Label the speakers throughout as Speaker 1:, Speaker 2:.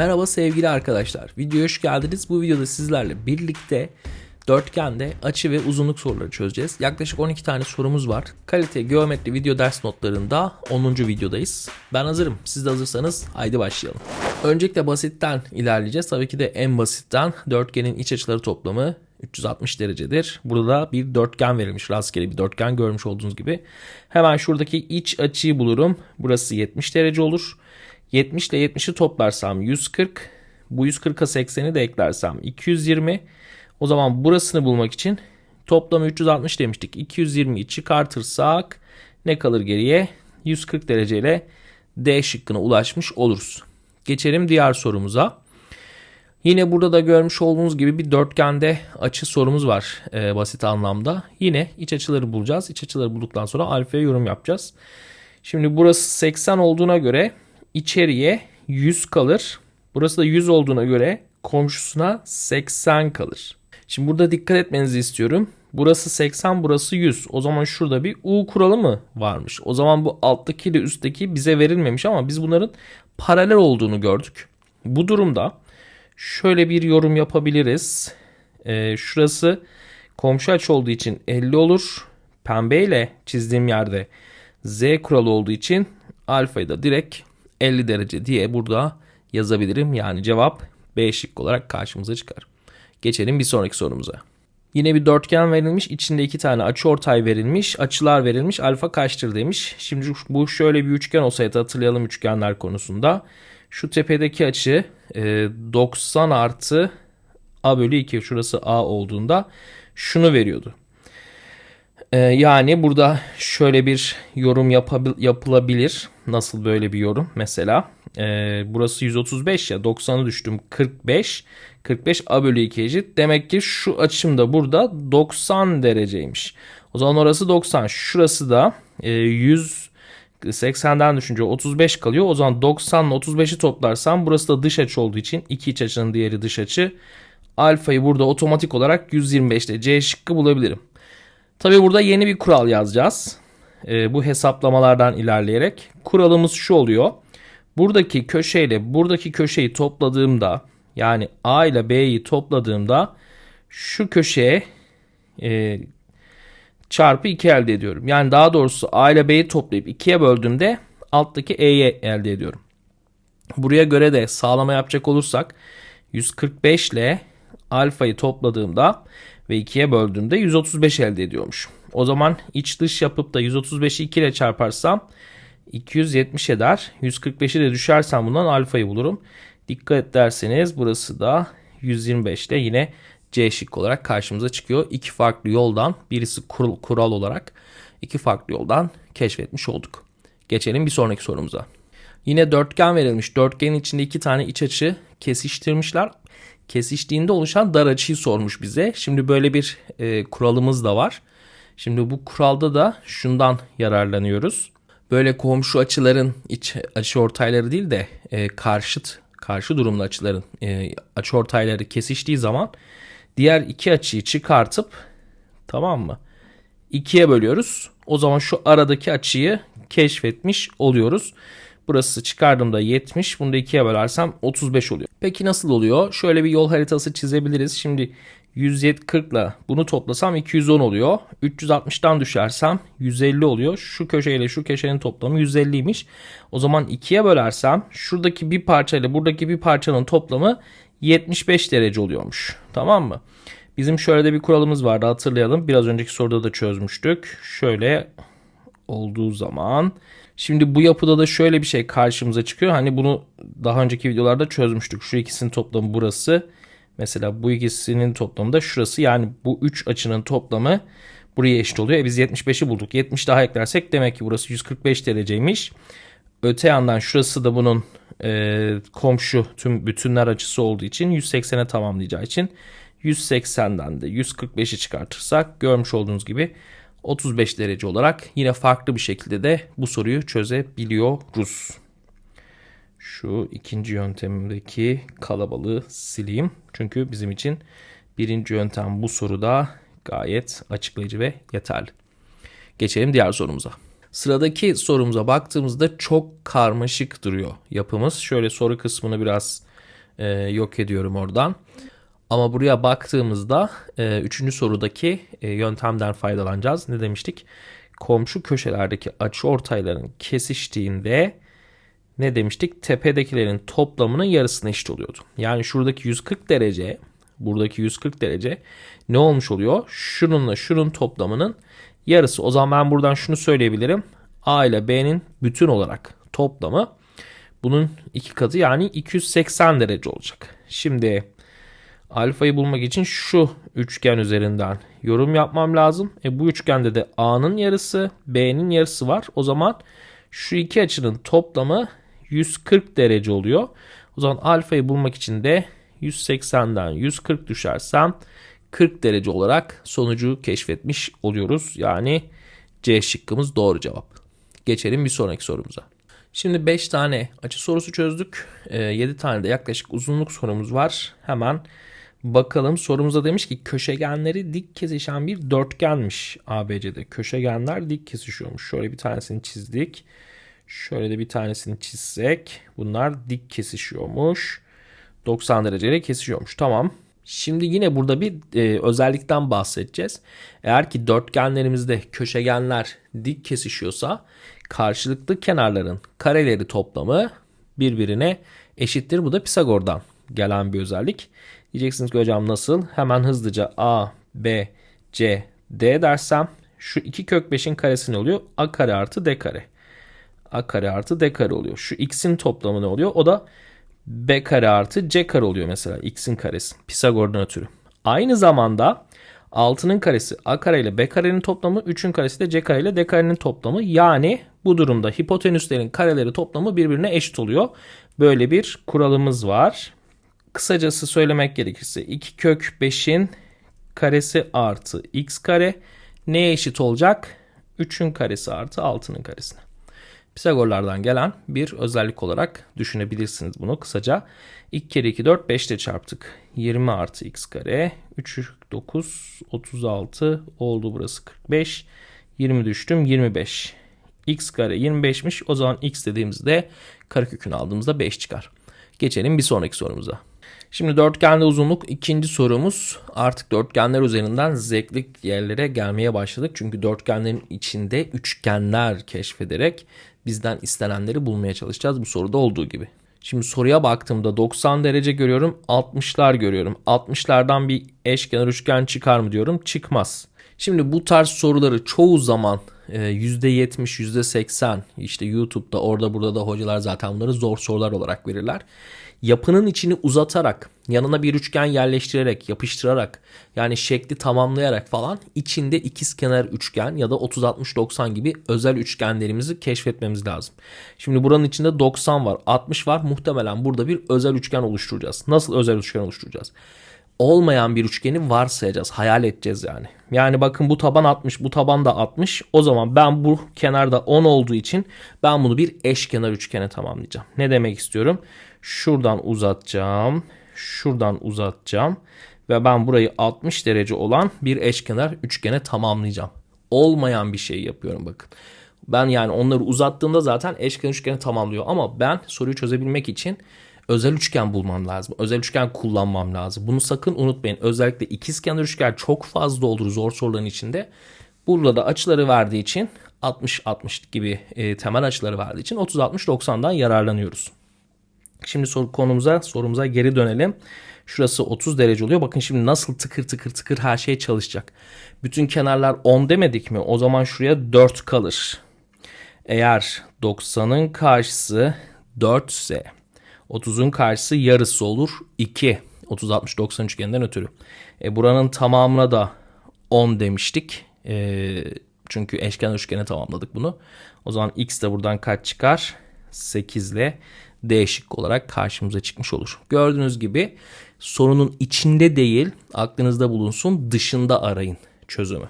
Speaker 1: Merhaba sevgili arkadaşlar. Videoya hoş geldiniz. Bu videoda sizlerle birlikte dörtgende açı ve uzunluk soruları çözeceğiz. Yaklaşık 12 tane sorumuz var. Kalite geometri video ders notlarında 10. videodayız. Ben hazırım. Siz de hazırsanız haydi başlayalım. Öncelikle basitten ilerleyeceğiz. Tabii ki de en basitten dörtgenin iç açıları toplamı 360 derecedir. Burada bir dörtgen verilmiş. Rastgele bir dörtgen görmüş olduğunuz gibi. Hemen şuradaki iç açıyı bulurum. Burası 70 derece olur. 70 ile 70'i toplarsam 140. Bu 140'a 80'i de eklersem 220. O zaman burasını bulmak için toplamı 360 demiştik. 220'yi çıkartırsak ne kalır geriye? 140 dereceyle D şıkkına ulaşmış oluruz. Geçelim diğer sorumuza. Yine burada da görmüş olduğunuz gibi bir dörtgende açı sorumuz var e, basit anlamda. Yine iç açıları bulacağız. İç açıları bulduktan sonra alfaya yorum yapacağız. Şimdi burası 80 olduğuna göre içeriye 100 kalır. Burası da 100 olduğuna göre komşusuna 80 kalır. Şimdi burada dikkat etmenizi istiyorum. Burası 80, burası 100. O zaman şurada bir U kuralı mı varmış? O zaman bu alttaki ile üstteki bize verilmemiş ama biz bunların paralel olduğunu gördük. Bu durumda şöyle bir yorum yapabiliriz. Ee, şurası komşu açı olduğu için 50 olur. Pembe ile çizdiğim yerde Z kuralı olduğu için alfayı da direkt 50 derece diye burada yazabilirim. Yani cevap B şık olarak karşımıza çıkar. Geçelim bir sonraki sorumuza. Yine bir dörtgen verilmiş. içinde iki tane açı ortay verilmiş. Açılar verilmiş. Alfa kaçtır demiş. Şimdi bu şöyle bir üçgen olsaydı hatırlayalım üçgenler konusunda. Şu tepedeki açı 90 artı A bölü 2 şurası A olduğunda şunu veriyordu. Ee, yani burada şöyle bir yorum yapılabilir. Nasıl böyle bir yorum? Mesela e, burası 135 ya 90'ı düştüm 45. 45 a bölü 2 eşit. Demek ki şu açım da burada 90 dereceymiş. O zaman orası 90. Şurası da e, 100 80'den düşünce 35 kalıyor. O zaman 90 ile 35'i toplarsam burası da dış açı olduğu için iki iç açının diğeri dış açı. Alfayı burada otomatik olarak 125 ile C şıkkı bulabilirim. Tabi burada yeni bir kural yazacağız. E, bu hesaplamalardan ilerleyerek. Kuralımız şu oluyor. Buradaki köşeyle buradaki köşeyi topladığımda yani A ile B'yi topladığımda şu köşeye e, çarpı 2 elde ediyorum. Yani daha doğrusu A ile B'yi toplayıp 2'ye böldüğümde alttaki E'yi elde ediyorum. Buraya göre de sağlama yapacak olursak 145 ile alfayı topladığımda ve 2'ye böldüğümde 135 elde ediyormuş. O zaman iç dış yapıp da 135'i 2 ile çarparsam 270 eder. 145'i de düşersem bundan alfayı bulurum. Dikkat ederseniz burası da 125'te yine C şık olarak karşımıza çıkıyor. İki farklı yoldan birisi kural, kural olarak iki farklı yoldan keşfetmiş olduk. Geçelim bir sonraki sorumuza. Yine dörtgen verilmiş. Dörtgenin içinde iki tane iç açı kesiştirmişler. Kesiştiğinde oluşan dar açıyı sormuş bize. Şimdi böyle bir e, kuralımız da var. Şimdi bu kuralda da şundan yararlanıyoruz. Böyle komşu açıların iç açı ortayları değil de e, karşıt karşı durumlu açıların e, açı ortayları kesiştiği zaman diğer iki açıyı çıkartıp tamam mı? ikiye bölüyoruz. O zaman şu aradaki açıyı keşfetmiş oluyoruz. Burası çıkardığımda 70. Bunu da 2'ye bölersem 35 oluyor. Peki nasıl oluyor? Şöyle bir yol haritası çizebiliriz. Şimdi 140 ile bunu toplasam 210 oluyor. 360'tan düşersem 150 oluyor. Şu köşeyle şu köşenin toplamı 150'ymiş. O zaman 2'ye bölersem şuradaki bir parça ile buradaki bir parçanın toplamı 75 derece oluyormuş. Tamam mı? Bizim şöyle de bir kuralımız vardı hatırlayalım. Biraz önceki soruda da çözmüştük. Şöyle olduğu zaman Şimdi bu yapıda da şöyle bir şey karşımıza çıkıyor. Hani bunu daha önceki videolarda çözmüştük. Şu ikisinin toplamı burası. Mesela bu ikisinin toplamı da şurası. Yani bu üç açının toplamı buraya eşit oluyor. E biz 75'i bulduk. 70 daha eklersek demek ki burası 145 dereceymiş. Öte yandan şurası da bunun e, komşu tüm bütünler açısı olduğu için 180'e tamamlayacağı için 180'den de 145'i çıkartırsak görmüş olduğunuz gibi 35 derece olarak yine farklı bir şekilde de bu soruyu çözebiliyoruz. Şu ikinci yöntemimdeki kalabalığı sileyim. Çünkü bizim için birinci yöntem bu soruda gayet açıklayıcı ve yeterli. Geçelim diğer sorumuza. Sıradaki sorumuza baktığımızda çok karmaşık duruyor yapımız. Şöyle soru kısmını biraz e, yok ediyorum oradan. Ama buraya baktığımızda e, üçüncü sorudaki e, yöntemden faydalanacağız. Ne demiştik? Komşu köşelerdeki açı ortayların kesiştiğinde ne demiştik? Tepedekilerin toplamının yarısına eşit oluyordu. Yani şuradaki 140 derece, buradaki 140 derece ne olmuş oluyor? Şununla şunun toplamının yarısı. O zaman ben buradan şunu söyleyebilirim. A ile B'nin bütün olarak toplamı bunun iki katı yani 280 derece olacak. Şimdi alfayı bulmak için şu üçgen üzerinden yorum yapmam lazım. E bu üçgende de A'nın yarısı, B'nin yarısı var. O zaman şu iki açının toplamı 140 derece oluyor. O zaman alfayı bulmak için de 180'den 140 düşersem 40 derece olarak sonucu keşfetmiş oluyoruz. Yani C şıkkımız doğru cevap. Geçelim bir sonraki sorumuza. Şimdi 5 tane açı sorusu çözdük. 7 tane de yaklaşık uzunluk sorumuz var. Hemen bakalım sorumuza demiş ki köşegenleri dik kesişen bir dörtgenmiş ABC'de. Köşegenler dik kesişiyormuş. Şöyle bir tanesini çizdik. Şöyle de bir tanesini çizsek. Bunlar dik kesişiyormuş. 90 dereceyle kesişiyormuş. Tamam. Şimdi yine burada bir e, özellikten bahsedeceğiz. Eğer ki dörtgenlerimizde köşegenler dik kesişiyorsa karşılıklı kenarların kareleri toplamı birbirine eşittir. Bu da Pisagor'dan gelen bir özellik. Diyeceksiniz ki hocam nasıl? Hemen hızlıca A, B, C, D dersem şu 2 kök 5'in karesi ne oluyor? A kare artı D kare. A kare artı D kare oluyor. Şu x'in toplamı ne oluyor? O da B kare artı C kare oluyor mesela x'in karesi. Pisagor'dan ötürü. Aynı zamanda 6'nın karesi A kare ile B karenin toplamı 3'ün karesi de C kare ile D karenin toplamı. Yani bu durumda hipotenüslerin kareleri toplamı birbirine eşit oluyor. Böyle bir kuralımız var. Kısacası söylemek gerekirse 2 kök 5'in karesi artı x kare neye eşit olacak? 3'ün karesi artı 6'nın karesine. Pisagorlardan gelen bir özellik olarak düşünebilirsiniz bunu kısaca. 2 kere 2 4 5 ile çarptık. 20 artı x kare 3 9 36 oldu burası 45. 20 düştüm 25. x kare 25'miş o zaman x dediğimizde karekökünü aldığımızda 5 çıkar. Geçelim bir sonraki sorumuza. Şimdi dörtgende uzunluk ikinci sorumuz. Artık dörtgenler üzerinden zevkli yerlere gelmeye başladık. Çünkü dörtgenlerin içinde üçgenler keşfederek bizden istenenleri bulmaya çalışacağız bu soruda olduğu gibi. Şimdi soruya baktığımda 90 derece görüyorum, 60'lar görüyorum. 60'lardan bir eşkenar üçgen çıkar mı diyorum, çıkmaz. Şimdi bu tarz soruları çoğu zaman %70, %80 işte YouTube'da orada burada da hocalar zaten bunları zor sorular olarak verirler yapının içini uzatarak, yanına bir üçgen yerleştirerek, yapıştırarak yani şekli tamamlayarak falan içinde ikizkenar üçgen ya da 30-60-90 gibi özel üçgenlerimizi keşfetmemiz lazım. Şimdi buranın içinde 90 var, 60 var. Muhtemelen burada bir özel üçgen oluşturacağız. Nasıl özel üçgen oluşturacağız? Olmayan bir üçgeni varsayacağız. Hayal edeceğiz yani. Yani bakın bu taban 60, bu taban da 60. O zaman ben bu kenarda 10 olduğu için ben bunu bir eşkenar üçgene tamamlayacağım. Ne demek istiyorum? Şuradan uzatacağım. Şuradan uzatacağım. Ve ben burayı 60 derece olan bir eşkenar üçgene tamamlayacağım. Olmayan bir şey yapıyorum bakın. Ben yani onları uzattığımda zaten eşkenar üçgeni tamamlıyor. Ama ben soruyu çözebilmek için özel üçgen bulmam lazım. Özel üçgen kullanmam lazım. Bunu sakın unutmayın. Özellikle ikizkenar üçgen çok fazla olur zor soruların içinde. Burada da açıları verdiği için 60-60 gibi e, temel açıları verdiği için 30-60-90'dan yararlanıyoruz. Şimdi soru konumuza sorumuza geri dönelim. Şurası 30 derece oluyor. Bakın şimdi nasıl tıkır tıkır tıkır her şey çalışacak. Bütün kenarlar 10 demedik mi? O zaman şuraya 4 kalır. Eğer 90'ın karşısı 4 ise 30'un karşısı yarısı olur 2. 30 60 90 üçgeninden ötürü. E, buranın tamamına da 10 demiştik. E, çünkü eşkenar üçgene tamamladık bunu. O zaman x de buradan kaç çıkar? 8 ile D şıkkı olarak karşımıza çıkmış olur. Gördüğünüz gibi sorunun içinde değil aklınızda bulunsun dışında arayın çözümü.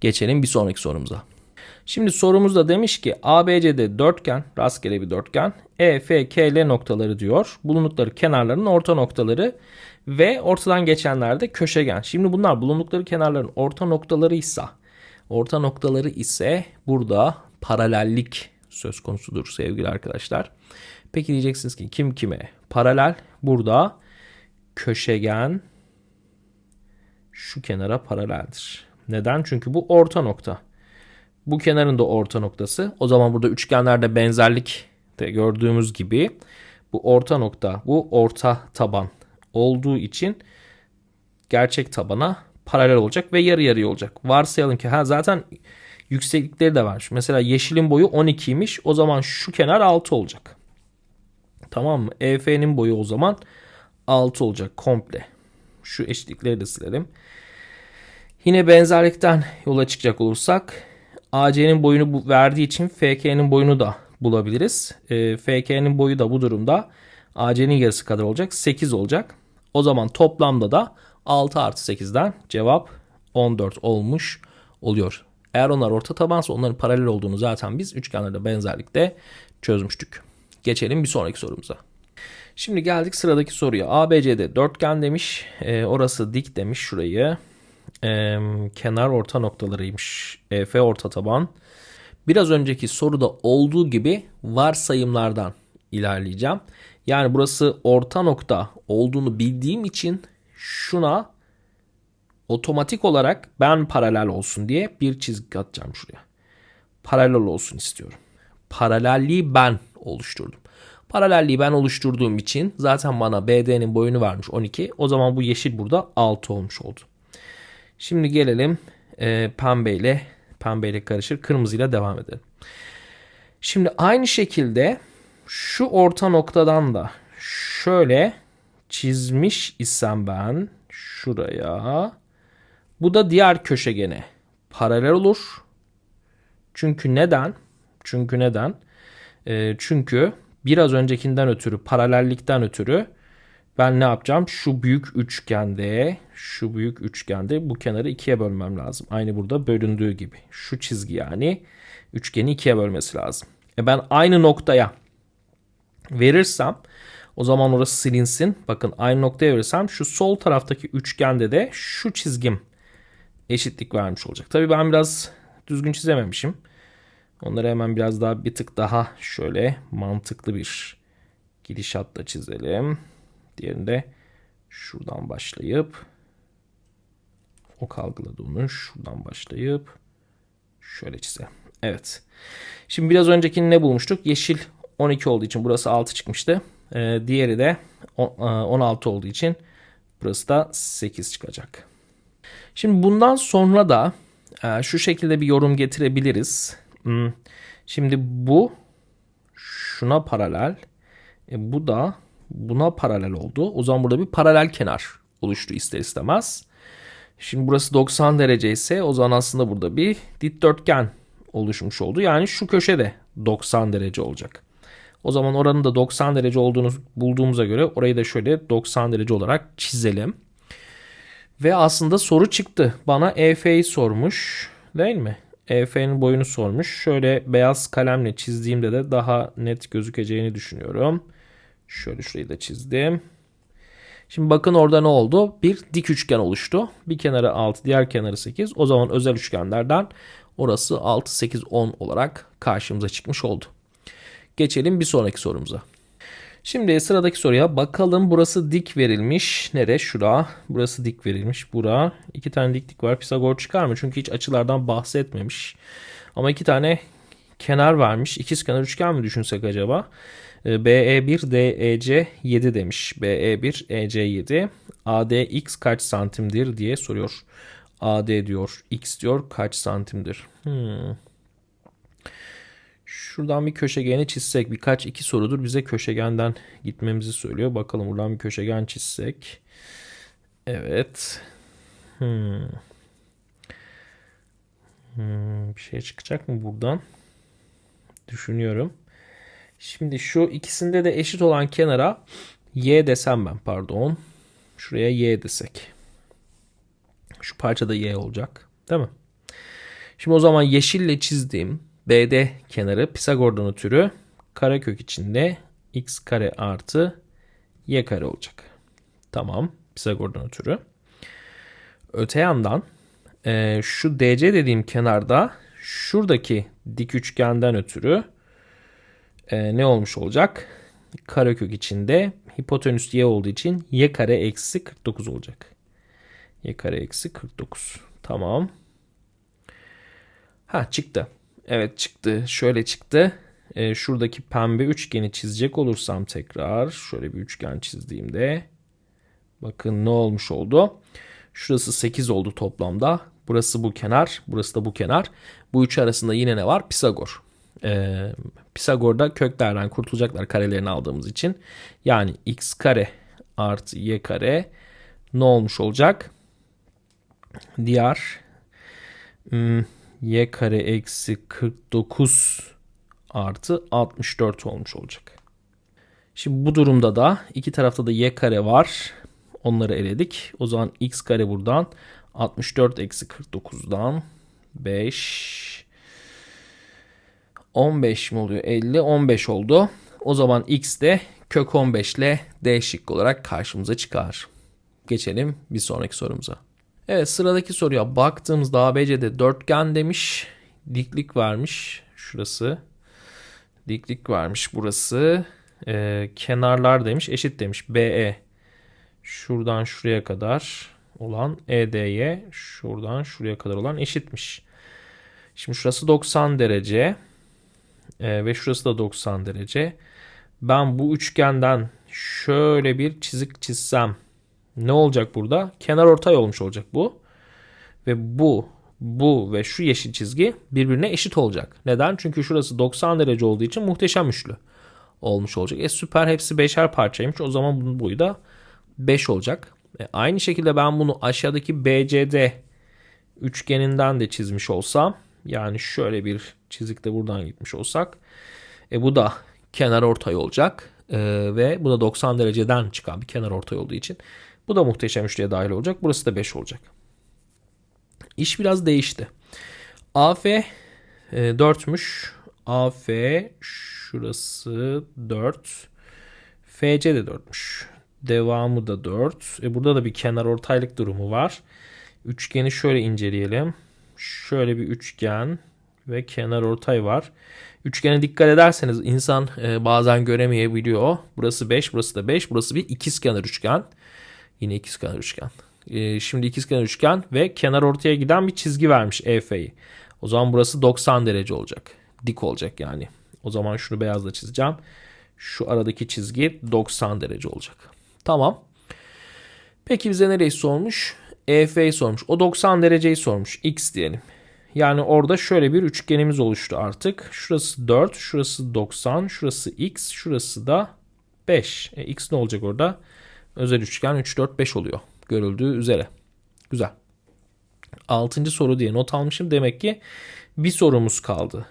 Speaker 1: Geçelim bir sonraki sorumuza. Şimdi sorumuzda demiş ki ABC'de dörtgen, rastgele bir dörtgen, E, noktaları diyor. Bulundukları kenarların orta noktaları ve ortadan geçenler de köşegen. Şimdi bunlar bulundukları kenarların orta noktaları ise, orta noktaları ise burada paralellik söz konusudur sevgili arkadaşlar. Peki diyeceksiniz ki kim kime paralel? burada köşegen şu kenara paraleldir. Neden? Çünkü bu orta nokta. Bu kenarın da orta noktası. O zaman burada üçgenlerde benzerlik de gördüğümüz gibi bu orta nokta, bu orta taban olduğu için gerçek tabana paralel olacak ve yarı yarıya olacak. Varsayalım ki ha zaten yükseklikleri de var. Mesela yeşilin boyu 12'ymiş. O zaman şu kenar 6 olacak. Tamam mı? EF'nin boyu o zaman 6 olacak komple. Şu eşitlikleri de silelim. Yine benzerlikten yola çıkacak olursak AC'nin boyunu verdiği için FK'nin boyunu da bulabiliriz. E, FK'nin boyu da bu durumda AC'nin yarısı kadar olacak. 8 olacak. O zaman toplamda da 6 artı 8'den cevap 14 olmuş oluyor. Eğer onlar orta tabansa onların paralel olduğunu zaten biz üçgenlerde benzerlikte çözmüştük. Geçelim bir sonraki sorumuza. Şimdi geldik sıradaki soruya. ABC'de dörtgen demiş. E, orası dik demiş şurayı. E, kenar orta noktalarıymış. EF orta taban. Biraz önceki soruda olduğu gibi varsayımlardan ilerleyeceğim. Yani burası orta nokta olduğunu bildiğim için şuna otomatik olarak ben paralel olsun diye bir çizgi atacağım şuraya. Paralel olsun istiyorum. Paralelliği ben oluşturdum. Paralelliği ben oluşturduğum için zaten bana BD'nin boyunu vermiş 12. O zaman bu yeşil burada 6 olmuş oldu. Şimdi gelelim e, pembeyle pembeyle karışır kırmızıyla devam edelim. Şimdi aynı şekilde şu orta noktadan da şöyle çizmiş isem ben şuraya bu da diğer köşegene paralel olur. Çünkü neden? Çünkü neden? E, çünkü biraz öncekinden ötürü paralellikten ötürü ben ne yapacağım? Şu büyük üçgende, şu büyük üçgende bu kenarı ikiye bölmem lazım. Aynı burada bölündüğü gibi. Şu çizgi yani üçgeni ikiye bölmesi lazım. E ben aynı noktaya verirsem o zaman orası silinsin. Bakın aynı noktaya verirsem şu sol taraftaki üçgende de şu çizgim eşitlik vermiş olacak. Tabii ben biraz düzgün çizememişim. Onları hemen biraz daha bir tık daha şöyle mantıklı bir gidişatla çizelim. Diğerinde şuradan başlayıp o algıladı onu. Şuradan başlayıp şöyle çizelim. Evet. Şimdi biraz öncekini ne bulmuştuk? Yeşil 12 olduğu için burası 6 çıkmıştı. Ee, diğeri de 16 olduğu için burası da 8 çıkacak. Şimdi bundan sonra da e, şu şekilde bir yorum getirebiliriz. Hmm. Şimdi bu şuna paralel. E, bu da buna paralel oldu. O zaman burada bir paralel kenar oluştu ister istemez. Şimdi burası 90 derece ise o zaman aslında burada bir dikdörtgen oluşmuş oldu. Yani şu köşe de 90 derece olacak. O zaman oranın da 90 derece olduğunu bulduğumuza göre orayı da şöyle 90 derece olarak çizelim. Ve aslında soru çıktı. Bana EF'yi sormuş değil mi? EF'nin boyunu sormuş. Şöyle beyaz kalemle çizdiğimde de daha net gözükeceğini düşünüyorum. Şöyle şurayı da çizdim. Şimdi bakın orada ne oldu? Bir dik üçgen oluştu. Bir kenarı 6, diğer kenarı 8. O zaman özel üçgenlerden orası 6, 8, 10 olarak karşımıza çıkmış oldu. Geçelim bir sonraki sorumuza. Şimdi sıradaki soruya bakalım. Burası dik verilmiş. Nere? Şura. Burası dik verilmiş. Bura. İki tane diklik var. Pisagor çıkar mı? Çünkü hiç açılardan bahsetmemiş. Ama iki tane kenar vermiş. İkiz kenar üçgen mi düşünsek acaba? BE1 DEC 7 demiş. BE1 EC 7. ADX kaç santimdir diye soruyor. AD diyor. X diyor kaç santimdir? Hmm. Şuradan bir köşegeni çizsek birkaç iki sorudur bize köşegenden gitmemizi söylüyor. Bakalım buradan bir köşegen çizsek. Evet. Hmm. Hmm, bir şey çıkacak mı buradan? Düşünüyorum. Şimdi şu ikisinde de eşit olan kenara y desem ben pardon. Şuraya y desek. Şu parçada y olacak. Değil mi? Şimdi o zaman yeşille çizdiğim BD kenarı Pisagor'dan ötürü karekök içinde x kare artı y kare olacak. Tamam. Pisagor'dan ötürü. Öte yandan e, şu DC dediğim kenarda şuradaki dik üçgenden ötürü e, ne olmuş olacak? Karekök içinde hipotenüs y olduğu için y kare eksi 49 olacak. y kare eksi 49. Tamam. Ha çıktı. Evet çıktı. Şöyle çıktı. Ee, şuradaki pembe üçgeni çizecek olursam tekrar şöyle bir üçgen çizdiğimde bakın ne olmuş oldu. Şurası 8 oldu toplamda. Burası bu kenar. Burası da bu kenar. Bu üç arasında yine ne var? Pisagor. Ee, Pisagor'da köklerden kurtulacaklar karelerini aldığımız için. Yani x kare artı y kare ne olmuş olacak? Diğer hmm, y kare eksi 49 artı 64 olmuş olacak. Şimdi bu durumda da iki tarafta da y kare var. Onları eledik. O zaman x kare buradan 64 eksi 49'dan 5 15 mi oluyor? 50 15 oldu. O zaman x de kök 15 ile d şıkkı olarak karşımıza çıkar. Geçelim bir sonraki sorumuza. Evet sıradaki soruya baktığımızda ABC'de dörtgen demiş. Diklik vermiş. Şurası. Diklik vermiş burası. Ee, kenarlar demiş. Eşit demiş. BE. Şuradan şuraya kadar olan EDY. Şuradan şuraya kadar olan eşitmiş. Şimdi şurası 90 derece. Ee, ve şurası da 90 derece. Ben bu üçgenden şöyle bir çizik çizsem ne olacak burada? Kenar ortay olmuş olacak bu. Ve bu, bu ve şu yeşil çizgi birbirine eşit olacak. Neden? Çünkü şurası 90 derece olduğu için muhteşem üçlü olmuş olacak. E süper hepsi beşer parçaymış. O zaman bunun boyu da 5 olacak. E, aynı şekilde ben bunu aşağıdaki BCD üçgeninden de çizmiş olsam yani şöyle bir çizikte buradan gitmiş olsak e, bu da kenar ortay olacak. E, ve bu da 90 dereceden çıkan bir kenar ortay olduğu için bu da muhteşem üçlüye dahil olacak. Burası da 5 olacak. İş biraz değişti. AF e, 4'müş. AF şurası 4. FC de 4'müş. Devamı da 4. E burada da bir kenar ortaylık durumu var. Üçgeni şöyle inceleyelim. Şöyle bir üçgen ve kenar ortay var. Üçgene dikkat ederseniz insan e, bazen göremeyebiliyor. Burası 5, burası da 5. Burası bir ikizkenar üçgen. Yine ikizkenar üçgen. E, şimdi ikizkenar üçgen ve kenar ortaya giden bir çizgi vermiş EF'yi. O zaman burası 90 derece olacak. Dik olacak yani. O zaman şunu beyazla çizeceğim. Şu aradaki çizgi 90 derece olacak. Tamam. Peki bize nereyi sormuş? EF'yi sormuş. O 90 dereceyi sormuş. X diyelim. Yani orada şöyle bir üçgenimiz oluştu artık. Şurası 4, şurası 90, şurası X, şurası da 5. E, X ne olacak orada? Özel üçgen 3, 4, 5 oluyor. Görüldüğü üzere. Güzel. Altıncı soru diye not almışım. Demek ki bir sorumuz kaldı.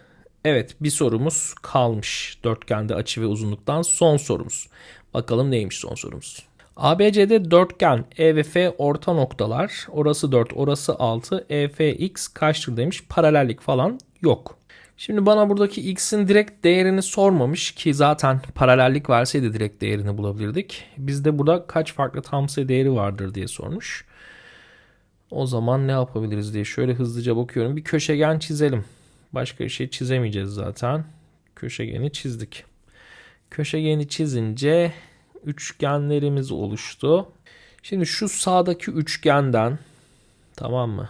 Speaker 1: Evet bir sorumuz kalmış. Dörtgende açı ve uzunluktan son sorumuz. Bakalım neymiş son sorumuz. ABC'de dörtgen E ve F orta noktalar. Orası 4, orası 6. EFX kaçtır demiş. Paralellik falan yok. Şimdi bana buradaki x'in direkt değerini sormamış ki zaten paralellik verseydi direkt değerini bulabilirdik. Bizde burada kaç farklı tam sayı değeri vardır diye sormuş. O zaman ne yapabiliriz diye şöyle hızlıca bakıyorum. Bir köşegen çizelim. Başka bir şey çizemeyeceğiz zaten. Köşegeni çizdik. Köşegeni çizince üçgenlerimiz oluştu. Şimdi şu sağdaki üçgenden tamam mı?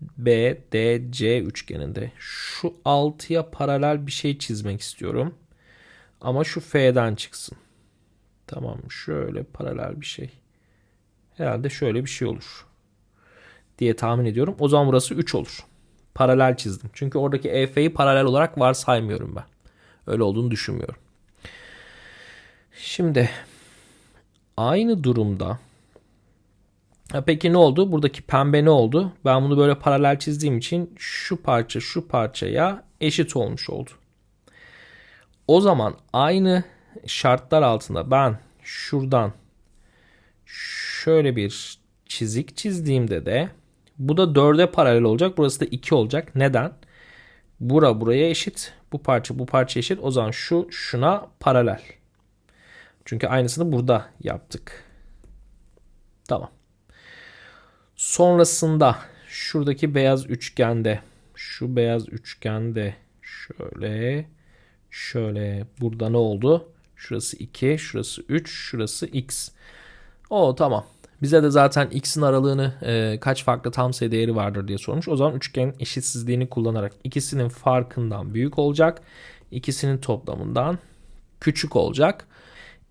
Speaker 1: B, D, C üçgeninde şu 6'ya paralel bir şey çizmek istiyorum. Ama şu F'den çıksın. Tamam? Şöyle paralel bir şey. Herhalde şöyle bir şey olur. Diye tahmin ediyorum. O zaman burası 3 olur. Paralel çizdim. Çünkü oradaki EF'yi paralel olarak varsaymıyorum ben. Öyle olduğunu düşünmüyorum. Şimdi aynı durumda Ha peki ne oldu? Buradaki pembe ne oldu? Ben bunu böyle paralel çizdiğim için şu parça şu parçaya eşit olmuş oldu. O zaman aynı şartlar altında ben şuradan şöyle bir çizik çizdiğimde de bu da 4'e paralel olacak. Burası da 2 olacak. Neden? Bura buraya eşit. Bu parça bu parça eşit. O zaman şu şuna paralel. Çünkü aynısını burada yaptık. Tamam. Sonrasında şuradaki beyaz üçgende şu beyaz üçgende şöyle şöyle burada ne oldu? Şurası 2, şurası 3, şurası x. O tamam. Bize de zaten x'in aralığını e, kaç farklı tam sayı değeri vardır diye sormuş. O zaman üçgenin eşitsizliğini kullanarak ikisinin farkından büyük olacak. İkisinin toplamından küçük olacak.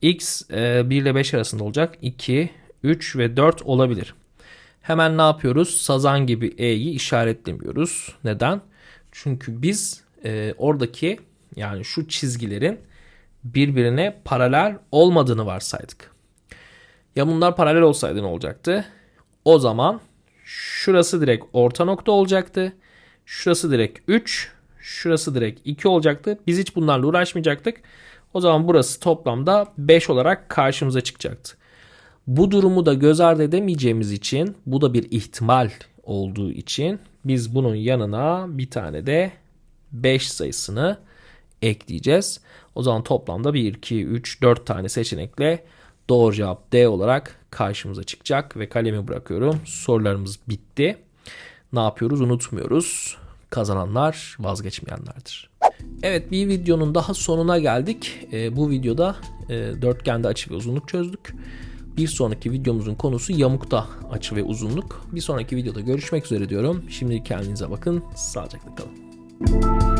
Speaker 1: X e, 1 ile 5 arasında olacak. 2, 3 ve 4 olabilir. Hemen ne yapıyoruz? Sazan gibi e'yi işaretlemiyoruz. Neden? Çünkü biz e, oradaki yani şu çizgilerin birbirine paralel olmadığını varsaydık. Ya bunlar paralel olsaydı ne olacaktı? O zaman şurası direkt orta nokta olacaktı. Şurası direkt 3, şurası direkt 2 olacaktı. Biz hiç bunlarla uğraşmayacaktık. O zaman burası toplamda 5 olarak karşımıza çıkacaktı. Bu durumu da göz ardı edemeyeceğimiz için, bu da bir ihtimal olduğu için biz bunun yanına bir tane de 5 sayısını ekleyeceğiz. O zaman toplamda 1, 2, 3, 4 tane seçenekle doğru cevap D olarak karşımıza çıkacak ve kalemi bırakıyorum. Sorularımız bitti. Ne yapıyoruz? Unutmuyoruz. Kazananlar vazgeçmeyenlerdir. Evet bir videonun daha sonuna geldik. Ee, bu videoda e, dörtgende açı ve uzunluk çözdük. Bir sonraki videomuzun konusu yamukta açı ve uzunluk. Bir sonraki videoda görüşmek üzere diyorum. Şimdi kendinize bakın. Sağlıcakla kalın.